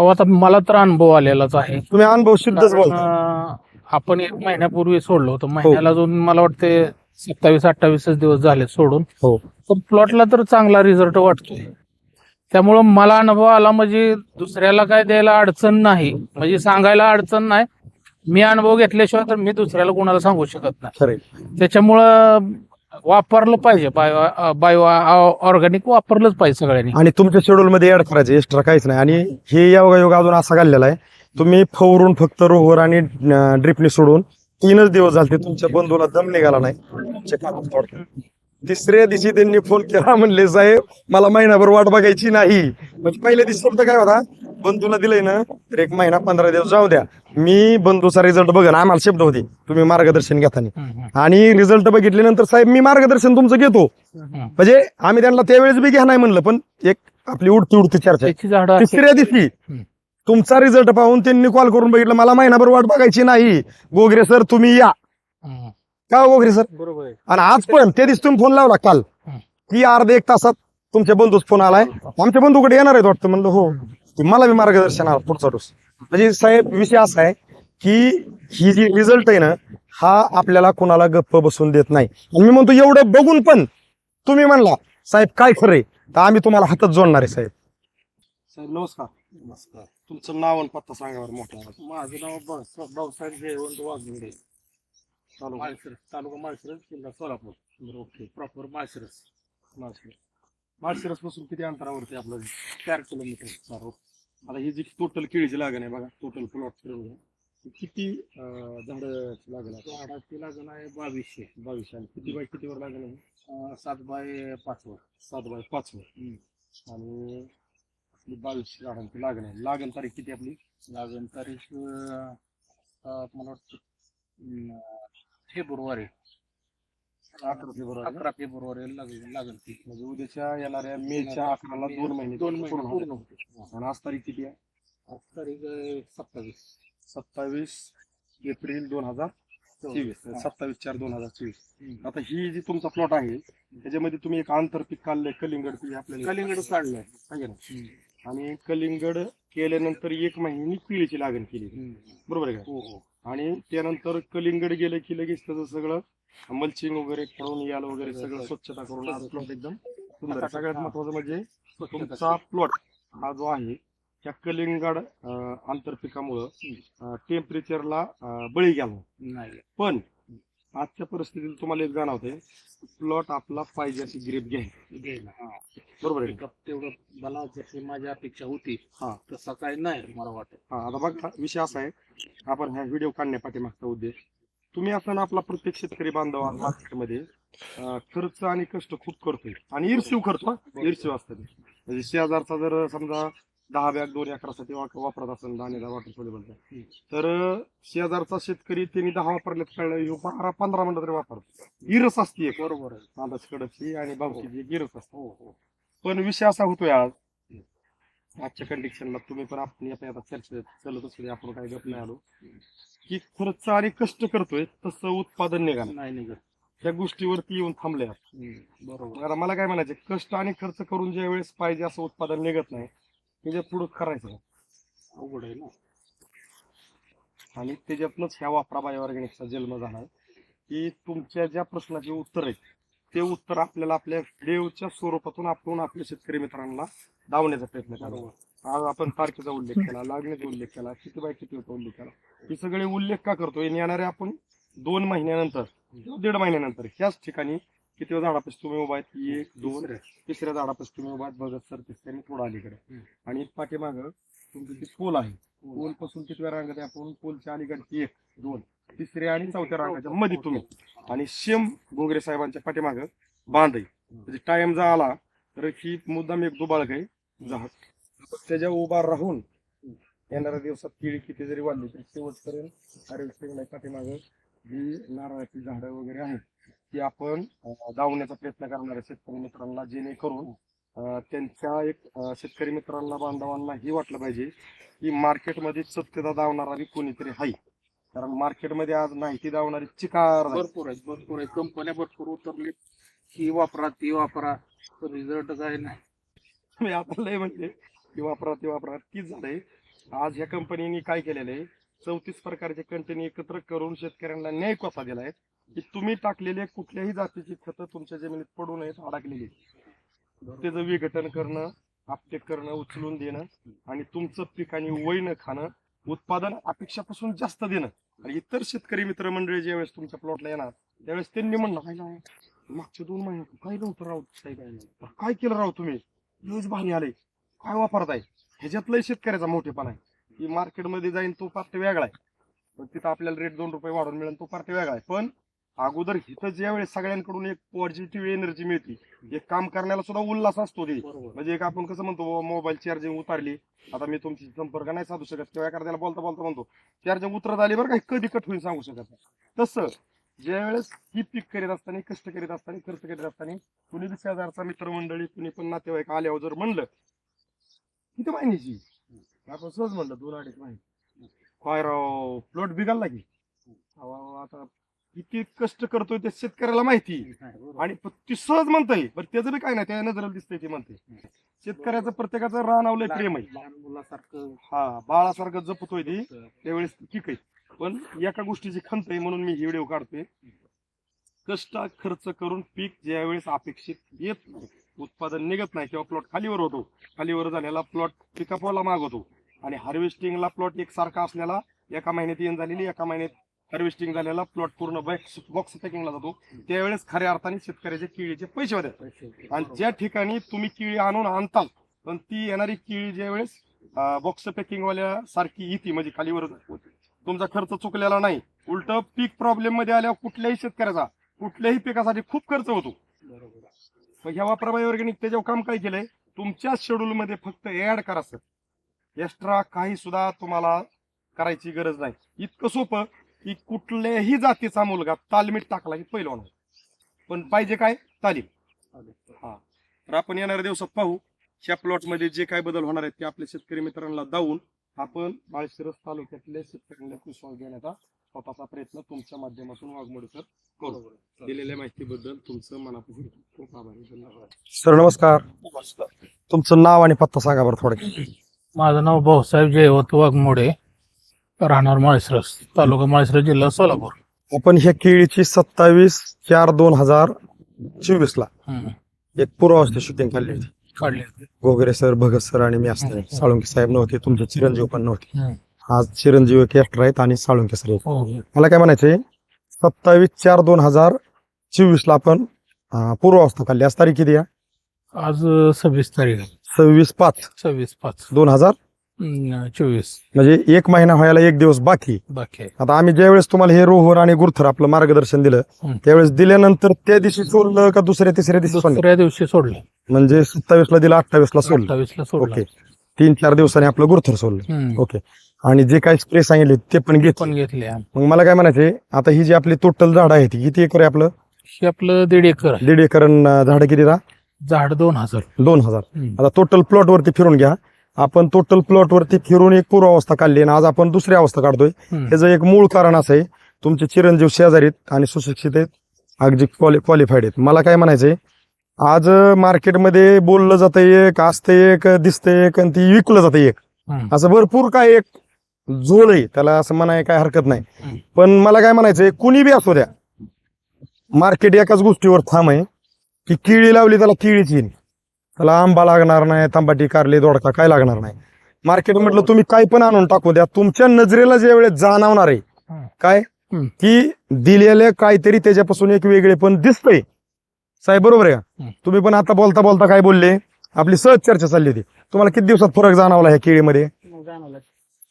अहो आता मला तर अनुभव आलेलाच आहे. तुम्ही अनुभव शुद्धच कारण, बोलता. अं, आपण एक महिन्यापूर्वी सोडलो होतं. महिन्याला अजून मला वाटते सत्तावीस अठ्ठावीसच दिवस झाले सोडून. हो. पण प्लॉटला तर चांगला रिझल्ट वाटतोय. त्यामुळं मला अनुभव आला म्हणजे दुसऱ्याला काय द्यायला अडचण नाही. म्हणजे सांगायला अडचण नाही. मी अनुभव घेतल्याशिवाय तर मी दुसऱ्याला कोणाला सांगू शकत नाही. खरे त्याच्यामुळं वापरलं पाहिजे. बायो बायो ऑर्गॅनिक वापरलंच पाहिजे सगळ्यांनी. आणि तुमच्या शेड्यूल मध्ये ऍड करायचं एक्स्ट्रा काहीच नाही. आणि हे योगायोग अजून असा घाललेला आहे तुम्ही फवरून फक्त रोहर आणि ड्रिपने सोडून तीनच दिवस झाले तुमच्या बंधूला दम निघाला नाही. तुमचे तिसऱ्या दिवशी त्यांनी फोन केला म्हणले साहेब मला महिनाभर वाट बघायची नाही. म्हणजे पहिल्या दिवशी शब्द काय होता? बंधूला दिलंय ना तर एक महिना पंधरा दिवस जाऊ द्या. मी बंधूचा रिझल्ट बघन आम्हाला शब्द होते. तुम्ही मार्गदर्शन घेताना आणि रिझल्ट बघितल्यानंतर साहेब मी मार्गदर्शन तुमचं घेतो. म्हणजे आम्ही त्यांना त्यावेळेस बी घ्या नाही म्हणलं पण एक आपली उडती उडती चर्चा तिसऱ्या दिवशी. तुमचा रिझल्ट पाहून त्यांनी कॉल करून बघितलं मला महिनाभर वाट बघायची नाही. गोगरे सर तुम्ही या. का हो गोगरे सर? बरोबर आहे. आणि आज पण त्या दिवशी तुम्ही फोन लावला काल. की अर्धा एक तासात तुमच्या बंधूच फोन आलाय. आमच्या बंधूकडे येणार आहेत वाटतं? म्हणलं हो. ते मला बी मार्गदर्शन आलं पुढचा डोस. म्हणजे साहेब विषय असा आहे की ही जी रिझल्ट आहे ना हा आपल्याला कोणाला गप्प बसून देत नाही. आणि मी म्हणतो एवढं बघून पण तुम्ही म्हणला साहेब काय खरंय तर आम्ही तुम्हाला हातात जोडणार आहे साहेब. साहेब नमस्कार. नमस्कार. तुमचं नाव आणि पत्ता सांगा बरं मोठा माझं नाव भाऊ- भाऊसाहेब जयवंत वाघिंडे माळशिरस तालुका माळशिरस जिल्हा सोलापूर ओके प्रॉपर माळशिरस माळशिरस माळशिरसपासून किती अंतरावरती आपलं चार किलोमीटर चार आता ही जी टोटल केळीची लागण आहे बघा टोटल प्लॉट फिरून घ्या. ही किती झाड लागण आहे झाडाची लागण आहे बावीसशे बावीस आणि किती बाय कितीवर लागण आहे अं, सात बाय पाच वर सात बाय पाच वर आणि आपली बावीस झाडांची लागण आहे लागण तारीख किती आपली लागण तारीख अं, अं, मला वाटतं अं, फेब्रुवारी अकरा फेब्रुवारी अकरा फेब्रुवारी लागण लागण ती. म्हणजे उद्याच्या येणाऱ्या मेच्या अकराला दोन महिने दोन महिने पूर्ण पूर्ण होतील. होते आणि आज तारीख किती आहे? आज तारीख सत्तावीस. सत्तावीस एप्रिल दोन हजार चोवीस. सत्तावीस चार दोन हजार चोवीस. आता ही जी तुमचा प्लॉट आहे त्याच्यामध्ये तुम्ही एक आंतरपीक काढलंय कलिंगड ती आपल्याला. कलिंगड काढलाय. आहे ना? आणि कलिंगड केल्यानंतर एक महिन्यानी पिळीची लागण केली. बरोबर आहे का? हो हो. आणि त्यानंतर कलिंगड गेलं की लगेच त्याचं सगळं मल्चिंग वगैरे करून याल वगैरे सगळं स्वच्छता करून प्लॉट एकदम सुंदर. सगळ्यात महत्वाचं म्हणजे तुमचा प्लॉट हा जो आहे त्या कलिंगड आंतरपिकामुळं टेम्परेचरला बळी गेला पण आजच्या परिस्थितीत तुम्हाला एक जाणवते प्लॉट आपला पाहिजे अशी ग्रेप घ्या. घ्यायला. हा. बरोबर आहे? पिकअप तेवढं मला जशी माझी अपेक्षा होती. हा. तसं काही नाही मला वाटत. हा आता बघा विषय असा आहे. आपण हा व्हिडिओ काढण्यापाठीमागचा उद्देश. तुम्ही असताना आपला प्रत्येक शेतकरी बांधव मार्केटमध्ये अं, खर्च आणि कष्ट खूप करतोय. आणि ईर्ष्यू करतो हा. असतं ते. म्हणजे शेजारचा जर समजा दहा बॅग दोन एकरासाठी वाप- वापरत असेल दाणेदा वॉटर सोल्युबलचा तर शेजारचा शेतकरी त्यांनी दहा वापरलेत कळलं ह्यो बारा पंधरा मिनिटं तरी वापरतो. इरस असते एक. बरोबर आहे. कडची आणि भावकीची एक इरस असते. हो हो. पण विषय असा होतोय आज आजच्या कंडिशनला तुम्ही पण आपण आता आता चर्चा चालत असू दे, आपण काही गप नाही आलो. की खर्च आणि कष्ट करतोय तसं उत्पादन निघालं नाही. निघत. त्या गोष्टीवरती येऊन थांबले आहात. हम्म, बरोबर. आता मला काय म्हणायचं कष्ट आणि खर्च करून ज्या वेळेस पाहिजे असं उत्पादन निघत नाही त्याच्या पुढं करायचं अवघड आहे ना. आणि त्याच्यातनंच ह्या वापरा बाय ऑर्गॅनिकचा जन्म झाला. की तुमच्या ज्या प्रश्नाचे उत्तर आहेत ते उत्तर आपल्याला आपल्या व्हिडिओच्या स्वरूपातून आपण आपल्या शेतकरी मित्रांना दावण्याचा प्रयत्न करावा आज आपण तारखेचा उल्लेख केला लागण्याचा उल्लेख केला किती बाय किती होता उल्लेख केला. हे सगळे उल्लेख का करतोय? आणि येणारे आपण दोन महिन्यानंतर दीड महिन्यानंतर ह्याच ठिकाणी किती झाडापाशी तुम्ही उभा आहेत? एक दोन तिसऱ्या झाडापाशी तुम्ही उभा आहेत बघत सर तिसऱ्याने थोडं अलीकडे. आणि पाठीमाग तुमची ती पोल आहे पोल. पासून कितव्या रांगात आहे आपण पोलच्या अलीकडची एक दोन तिसऱ्या आणि चौथ्या रांगाच्या मध्ये तुम्ही. आणि शेम गोगरे साहेबांच्या पाठीमाग बांध आहे म्हणजे टाइम जर आला तर ही मुद्दाम एक दुबाळक आहे झाड त्याच्या उभा राहून येणाऱ्या दिवसात केळी किती जरी वाढली तरी शेवटपर्यंत हार्वेस्टिंग पाठीमाग जी नारळाची झाडं वगैरे आहेत. ती आपण दावण्याचा प्रयत्न करणाऱ्या शेतकरी मित्रांना जेणेकरून त्यांच्या एक शेतकरी मित्रांना बांधवांना ही वाटलं पाहिजे की मार्केटमध्ये सत्यता दावणारा बी कोणीतरी आहे. कारण मार्केटमध्ये आज माहिती दावणारी चिकार आहे. भरपूर आहेत भरपूर आहेत. कंपन्या भरपूर उतरली ही वापरा ती वापरा. रिझल्ट काय नाही. मी आता लय म्हणजे ती वापरा ती वापरा. तीच झालंय. आज ह्या कंपनीने काय केलेलं आहे? चौतीस प्रकारचे कंटेन एकत्र करून शेतकऱ्यांना न्याय कसा दिलाय. की तुम्ही टाकलेले कुठल्याही जातीची खतं तुमच्या जमिनीत पडू नयेत अडकलेली त्याचं विघटन करणं आपटेक करणं उचलून देणं आणि तुमचं पीक आणि वैन खाणं उत्पादन अपेक्षापासून जास्त देणं. आणि इतर शेतकरी मित्रमंडळी ज्यावेळेस तुमच्या प्लॉटला येणार त्यावेळेस त्यांनी म्हणलं काय नाही मागच्या दोन महिन्यात काय नव्हतं राहू काय काय केलं राहू तुम्ही? न्यूज भारी आले. काय वापरताय? ह्याच्यातलंही शेतकऱ्याचा मोठेपणा आहे. की मार्केटमध्ये जाईन तो पार्ट वेगळा आहे. पण तिथं आपल्याला रेट दोन रुपये वाढून मिळेल तो पार्ट वेगळा आहे. पण अगोदर इथं ज्या वेळेस सगळ्यांकडून एक पॉझिटिव्ह एनर्जी मिळते. एक काम करण्याला सुद्धा उल्हास असतो ते. म्हणजे एक आपण कसं म्हणतो मोबाईल चार्जिंग उतारली. आता मी तुमची संपर्क नाही साधू शकत. किंवा एखाद्याला बोलता बोलता म्हणतो चार्जिंग उतरत आली बरं काही कधी कट होईल सांगू शकत नाही. तसं ज्या वेळेस ही पीक करीत असताना कष्ट करीत असताना खर्च करीत असताना कुणी बी शेजारचा मित्रमंडळी कुणी पण नातेवाईक आल्यावर जर म्हणलं किती महिन्याची आपण सहज म्हणलं दोन अडीच महिने काय राव प्लॉट बिघाडला की. आता किती कष्ट करतोय ते शेतकऱ्याला माहिती. आणि ती सहज म्हणतंय पण त्याचं बी काय नाही त्या नजरेला दिसतंय ती म्हणते. शेतकऱ्याचं प्रत्येकाचं रानावलंय प्रेम आहे. मुलासारखं. हा बाळासारखं जपतोय ती. त्यावेळेस ठीक आहे. पण एका गोष्टीची खंत आहे म्हणून मी ही व्हिडिओ काढतोय. कष्ट खर्च करून पीक ज्यावेळेस अपेक्षित येत नाही उत्पादन निघत नाही किंवा प्लॉट खालीवर होतो. खालीवर झालेला प्लॉट पिकअपला मागवतो. आणि हार्वेस्टिंगला प्लॉट एक सारखा असलेला एका महिन्यात येण झालेली एका महिन्यात हार्वेस्टिंग झालेला प्लॉट पूर्ण बॉक्स बॉक्स पॅकिंगला जातो. त्यावेळेस खऱ्या अर्थाने शेतकऱ्याचे किळीचे पैसे होतात आणि ज्या ठिकाणी तुम्ही केळी आणून आणताल पण ती येणारी केळी ज्या वेळेस बॉक्स पॅकिंग वाल्या सारखी येते म्हणजे खालीवर तुमचा खर्च चुकलेला नाही. उलट पीक प्रॉब्लेममध्ये आल्यावर कुठल्याही शेतकऱ्याचा कुठल्याही पिकासाठी खूप खर्च होतो. मग ह्या वापराबाई ऑर्गॅनिक त्याच्यावर काम काय केलंय तुमच्या शेड्यूल मध्ये फक्त ऍड करा सर एक्स्ट्रा काही सुद्धा तुम्हाला करायची गरज नाही. इतकं सोपं की कुठल्याही जातीचा मुलगा तालमीत टाकला की पहिलं होणार पण पाहिजे काय? तालीम. तर आपण येणाऱ्या दिवसात पाहू. ह्या प्लॉटमध्ये जे काय बदल होणार आहेत ते आपल्या शेतकरी मित्रांना दावून आपण माळशिरस तालुक्यातल्या शेतकऱ्यांना विश्वास देण्याचा स्वतःचा प्रयत्न तुमच्या माध्यमातून वाघमोडीकर करू. दिलेल्या माहितीबद्दल तुमचं मनापासून खूप आभारी धन्यवाद. सर नमस्कार. तुमचं नाव आणि पत्ता सांगा बरं थोडं माझं नाव भाऊसाहेब जयवत वाघमोडे. राहणार माळशिरस तालुका माळशिरस जिल्हा सोलापूर. आपण ह्या केळीची सत्तावीस चार दोन हजार चोवीस ला हम्म. एक पूर्वावस्थेत शूटिंग काढली होती. काढले गोगरे सर भगत सर आणि मी असते साळुंके साहेब नव्हते तुमचे चिरंजीव पण नव्हते. हम्म. आज चिरंजीव एक एक्टर आहेत आणि साळुंके सर. हो. मला काय म्हणायचंय सत्तावीस चार दोन हजार चोवीस ला आपण अं, पूर्वावस्था काढली. आज तारीख किती आहे? आज सव्वीस तारीख आहे. सव्वीस पाच. सव्वीस पाच. दोन हजार चोवीस. म्हणजे एक महिना व्हायला एक दिवस बाकी. बाकी आहे. आता आम्ही ज्यावेळेस तुम्हाला हे रोहर आणि गुरथर आपलं मार्गदर्शन दिलं. त्यावेळेस दिल्यानंतर त्या दिवशी सोडलं का दुसऱ्या तिसऱ्या दिवशी सोडलं? दुसऱ्या दिवशी सोडले. म्हणजे सत्तावीस ला दिलं अठ्ठावीस ला सोडलं. अठ्ठावीस ला सोडलं. ओके. तीन चार दिवसांनी आपलं गुरथर सोडलं. हम्म. ओके. आणि जे काही स्प्रे सांगितले ते पण घेत पण घेतले आम्ही. मग मला काय म्हणायचे आता ही जी आपली टोटल झाड आहे ती किती एकर आहे आपलं? हे आपलं दीड एकर आहे. दीड एकर झाड किती रा? झाड दोन हजार. दोन हजार. हम्म. आता टोटल प्लॉट वरती फिरून घ्या. आपण टोटल प्लॉट वरती फिरून एक पूर्वावस्था काढली आणि आज आपण दुसरी अवस्था काढतोय. त्याचं एक मूळ कारण असं आहे तुमचे चिरंजीव शेजारी आहेत आणि सुशिक्षित आहेत अगदी क्वालिफाईड आहेत मला काय म्हणायचंय आज मार्केटमध्ये बोललं जातं एक असतं एक दिसतंय एक आणि ती विकलं जातं एक. असं भरपूर काय एक झोळ आहे त्याला असं म्हणाय काय हरकत नाही. पण मला काय म्हणायचंय कुणी बी असू द्या मार्केट एकाच गोष्टीवर थांब आहे की किळी लावली त्याला किळीच येईल त्याला आंबा लागणार नाही तांबाटी कारली दोडका काय लागणार नाही. मार्केट म्हटलं तुम्ही काय पण आणून टाकू द्या. तुमच्या नजरेला ज्या वेळेस जाणवणार आहे. काय. की दिलेलं काहीतरी त्याच्यापासून एक वेगळे पण दिसतंय. साहेब बरोबर आहे. तुम्ही पण आता बोलता बोलता काय बोलले? आपली सहज चर्चा चालली होती. तुम्हाला किती दिवसात फरक जाणवला ह्या केळीमध्ये? जाणवलं.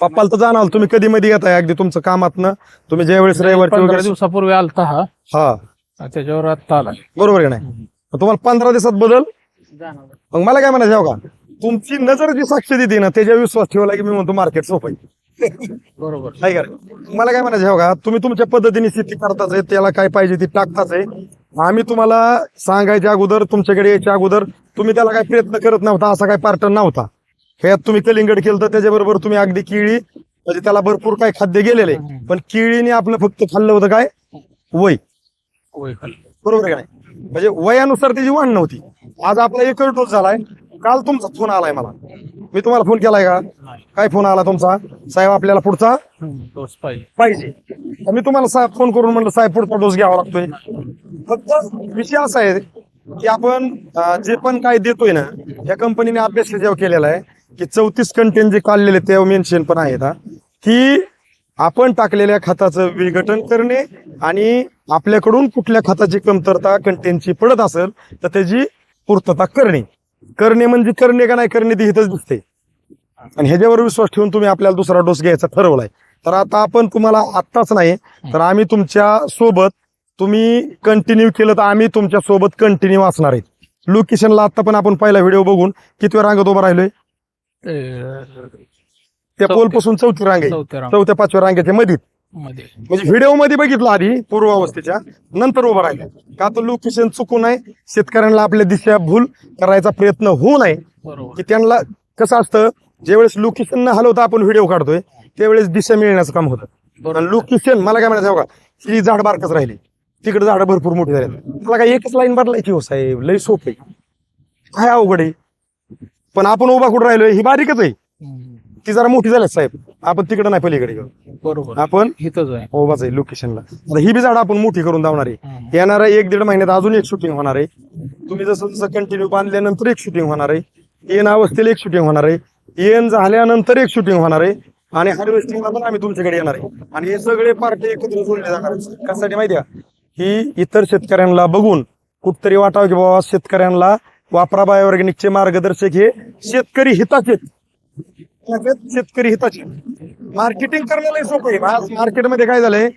पप्पाला तर जाणवलं. तुम्ही कधी मध्ये घेताय अगदी तुमचं कामातनं. तुम्ही ज्यावेळेस रविवारची पंधरा वगैरे दिवसापूर्वी आलता हा. हा. त्याच्यावर आता आला. बरोबर आहे नाही? तुम्हाला पंधरा दिवसात बदल? मग मला काय म्हणायचं हो का? तुमची नजर जी साक्ष देते ना त्याच्यावर विश्वास ठेवला की मी म्हणतो मार्केट सोपं आहे. बरोबर. नाही का? मला काय म्हणायचं हो का? तुम्ही तुमच्या पद्धतीने शेती करताच आहे त्याला काय पाहिजे ती टाकताच आहे. आम्ही तुम्हाला सांगायच्या अगोदर तुमच्याकडे यायच्या अगोदर तुम्ही त्याला काय प्रयत्न करत नव्हता असा काय पार्टन नव्हता. ह्यात तुम्ही कलिंगड केलं तर त्याच्याबरोबर तुम्ही अगदी केळी म्हणजे त्याला भरपूर काय खाद्य गेलेले पण केळीने आपलं फक्त खाल्लं होतं काय? वय. होय खाली. बरोबर आहे का नाही? म्हणजे वयानुसार त्याची वाढ नव्हती. आज आपला एकच डोस झालाय. काल तुमचा फोन आलाय मला. मी तुम्हाला फोन केलाय का? काय फोन आला तुमचा? साहेब आपल्याला पुढचा? डोस पाहिजे. तर मी तुम्हाला साहेब फोन करून म्हणलं साहेब पुढचा डोस घ्यावा लागतोय. फक्त विषय असा आहे की आपण अं, जे पण काय देतोय ना या कंपनीने अभ्यास जेव्हा केलेला आहे की चौतीस कंटेन जे काढलेले ते मेन्शन पण आहेत हा, की आपण टाकलेल्या खताचं विघटन करणे आणि आपल्याकडून कुठल्या खताची कमतरता कंटेनची पडत असेल तर त्याची पूर्तता करणे. करणे म्हणजे करणे का नाही करणे ते दिसते. आणि ह्याच्यावर विश्वास ठेवून तुम्ही आपल्याला दुसरा डोस घ्यायचा ठरवलाय. तर आता आपण तुम्हाला आत्ताच नाही तर आम्ही तुमच्यासोबत तुम्ही कंटिन्यू केलं तर आम्ही तुमच्यासोबत कंटिन्यू असणार आहे. लोकेशनला आता पण आपण पहिला व्हिडिओ बघून किती वेळ रांगत उभा राहिलोय? त्या चौथ्या. पोलपासून चौथी रांगे. चौथ्या round चौथ्या पाचव्या रांगेच्या मध्ये मध्ये. म्हणजे व्हिडिओमध्ये बघितलं आधी पूर्वावस्थेच्या. नंतर उभं राहिलं. का तर लोकेशन चुकू नये शेतकऱ्यांना आपल्या दिशा भूल करायचा प्रयत्न होऊ नये. बरोबर. की त्यांना कसं असतं ज्यावेळेस लोकेशन न हलवता आपण व्हिडिओ काढतोय त्यावेळेस दिशा मिळण्याचं काम होतं. बरोबर. आणि लोकेशन मला काय म्हणायचं बघा ही झाड बारकच राहिली. तिकडे झाड भरपूर मोठी झाली. मला काय एकच लाईन बदलायची हो साहेब लय सोप आहे. काय अवघड आहे? पण आपण उभा कुठं राहिलोय ही बारीकच आहे. हम्म. ती जरा मोठी झाली साहेब. आपण तिकडे नाही पलीकडे घेऊ बरोबर. आपण इथंच आहे. उभाच आहे लोकेशनला आता ही बी झाड आपण मोठी करून धावणार आहे. येणाऱ्या एक दीड महिन्यात अजून एक शूटिंग होणार आहे. तुम्ही जसं जसं कंटिन्यू बांधल्यानंतर एक शूटिंग होणार आहे. येण अवस्थेला एक शूटिंग होणार आहे. येण झाल्यानंतर एक शूटिंग होणार आहे. आणि हार्वेस्टिंगला पण आम्ही तुमच्याकडे येणार आहे. आणि हे सगळे पार्टी एकत्र जोडले जाणार आहेत. कशासाठी माहिती आहे ही इतर शेतकऱ्यांना बघून कुठतरी वाटावं की बाबा शेतकऱ्यांना वापरा बायोऑर्गॅनिकचे मार्गदर्शक हे शेतकरी हिताचे आहेत. शेतकरी हिताचे. मार्केटिंग करणं लय सोपं आहे. आज मार्केटमध्ये काय झालंय?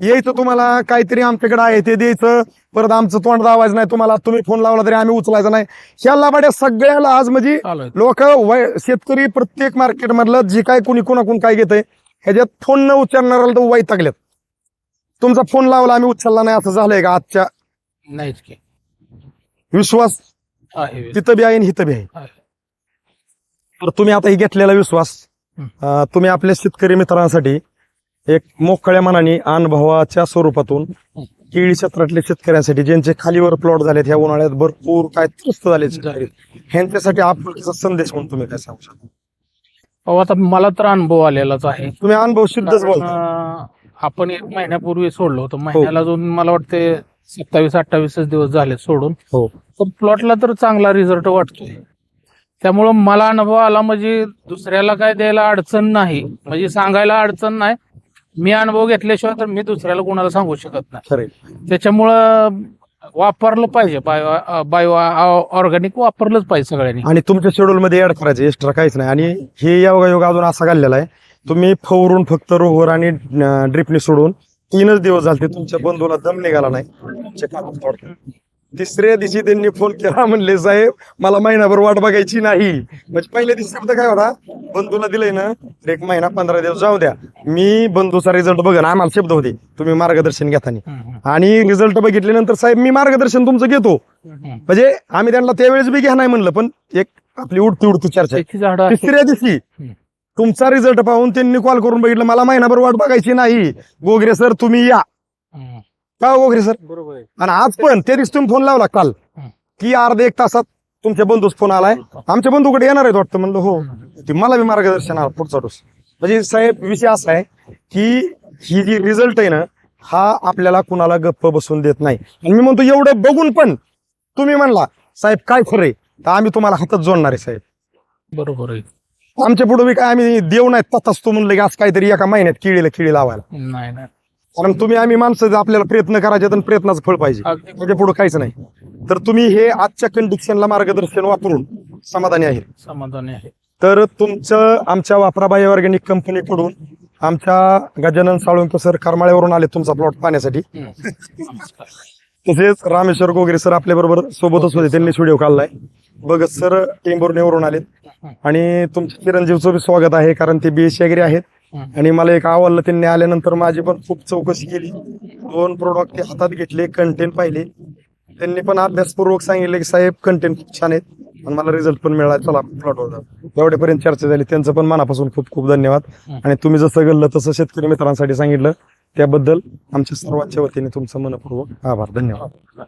यायचं तुम्हाला काहीतरी आमच्याकडे आहे ते द्यायचं. परत आमचं तोंड आवाज नाही तुम्हाला तुम्ही फोन लावला तरी आम्ही उचलायचा नाही. ह्या लाभाड्या सगळ्याला आज म्हणजे लोक शेतकरी प्रत्येक मार्केट मधलं जे काय कोणी कोणाकडून काय घेतंय ह्याच्यात फोन न उचलणाऱ्याला तर वाईट टाकल्यात तुमचा फोन लावला आम्ही उचलला नाही असं झालंय का आजच्या? नाहीच की. विश्वास? तिथं बी आहे आणि हिथं बी आहे. तर तुम्ही आता ही घेतलेला विश्वास हं. अं, तुम्ही आपल्या शेतकरी मित्रांसाठी एक मोकळ्या मनाने अनुभवाच्या स्वरूपातून हं. केळी क्षेत्रातल्या शेतकऱ्यांसाठी ज्यांचे खालीवर प्लॉट झालेत ह्या उन्हाळ्यात भरपूर काय त्रस्त झाले शेतकरी. ह्यांच्यासाठी आपुलकीचा संदेश म्हणून तुम्ही काय सांगू शकता? अहो, आता मला तर अनुभव आलेलाच आहे. तुम्ही अनुभव सिद्धच कारण, बोलता. अं, आपण एक महिन्यापूर्वी सोडलो होतं. महिन्याला अजून मला वाटते सत्तावीस अठ्ठावीसच दिवस झाले सोडून. हो. पण प्लॉटला तर चांगला रिझल्ट वाटतोय. त्यामुळं मला अनुभव आला म्हणजे दुसऱ्याला काय द्यायला अडचण नाही. म्हणजे सांगायला अडचण नाही. मी अनुभव घेतल्याशिवाय तर मी दुसऱ्याला कोणाला सांगू शकत नाही. त्याच्यामुळं वापरलं पाहिजे. बायो बायो ऑर्गॅनिक वापरलंच पाहिजे सगळ्यांनी. आणि तुमच्या शेड्यूल मध्ये ऍड करायचे एक्स्ट्रा काहीच नाही. आणि हे योगायोग अजून असा घाललेला आहे तुम्ही फवरून फक्त रोहर आणि ड्रिपने सोडून तीनच दिवस झाले तुमच्या बंधूला दम निघाला नाही. तिसऱ्या दिवशी त्यांनी फोन केला म्हणले साहेब मला महिनाभर वाट बघायची नाही. म्हणजे पहिल्या दिवशी शब्द काय होता? बंधूला दिलंय ना एक महिना पंधरा दिवस जाऊ द्या. मी बंधूचा रिझल्ट बघन आम्हाला शब्द होते. तुम्ही मार्गदर्शन घेताना हम्म, आणि रिझल्ट बघितल्यानंतर साहेब मी मार्गदर्शन तुमचं घेतो. म्हणजे आम्ही त्यांना त्यावेळेस बी घ्या नाही म्हणलं पण एक आपली उडती उडती चर्चा तिसऱ्या दिवशी. तुमचा रिझल्ट पाहून त्यांनी कॉल करून बघितलं मला महिनाभर वाट बघायची नाही. गोगरे सर तुम्ही या. का हो गोगरे सर बरोबर आहे. आणि आज पण त्या दिवशी तुम्ही फोन लावला काल. की अर्धा एक तासात तुमच्या बंधूच फोन आलाय. आमच्या बंधूकडे येणार आहेत वाटतं म्हणलं हो. ती मला बी मार्गदर्शन आलं पुढचा डोस. म्हणजे साहेब विषय असा आहे की ही जी रिझल्ट आहे ना हा आपल्याला कुणाला गप्प बसून देत नाही. आणि मी म्हणतो एवढं बघून पण तुम्ही म्हणला साहेब काय खरंय तर आम्ही तुम्हाला हातात जोडणार आहे साहेब. बरोबर आहे. आमच्या पुढे बी काय आम्ही देव नाही तताच तो म्हणलं की आज काहीतरी एका महिन्यात किळीला किळी लावायला. नाही नाही. कारण तुम्ही आम्ही माणसं आपल्याला प्रयत्न करायचे तर प्रयत्नाचं फळ पाहिजे. अगदी. त्याच्या पुढे काहीच नाही. तर तुम्ही हे आजच्या कंडिशनला मार्गदर्शन वापरून समाधानी आहे. समाधानी आहे. तर तुमचं आमच्या वापराबाई ऑर्गॅनिक कंपनीकडून आमच्या गजानन साळुंके सर करमाळ्यावरून आले तुमचा प्लॉट पाहण्यासाठी. नमस्कार. तसेच रामेश्वर गोगरे सर आपल्या बरोबर सोबतच होते. त्यांनीच व्हिडिओ काढलाय. भगत सर टेंभुर्णीवरून आलेत. आणि तुमच्या चिरंजीवचं बी स्वागत आहे कारण ते बीएससी वगैरे आहेत. आणि मला एक आवडलं त्यांनी आल्यानंतर माझी पण खूप चौकशी केली. दोन प्रोडक्ट ते हातात घेतले कंटेंट पाहिले. त्यांनी पण अभ्यासपूर्वक सांगितले की साहेब कंटेंट खूप छान आहेत आणि मला रिझल्ट पण मिळाला चला प्लॉटवर जाऊ. एवढ्यापर्यंत चर्चा झाली. त्यांचं पण मनापासून खूप खूप धन्यवाद. आणि तुम्ही जसं घडलं तसं शेतकरी मित्रांसाठी सांगितलं. त्याबद्दल आमच्या सर्वांच्या वतीने तुमचं मनपूर्वक आभार. धन्यवाद.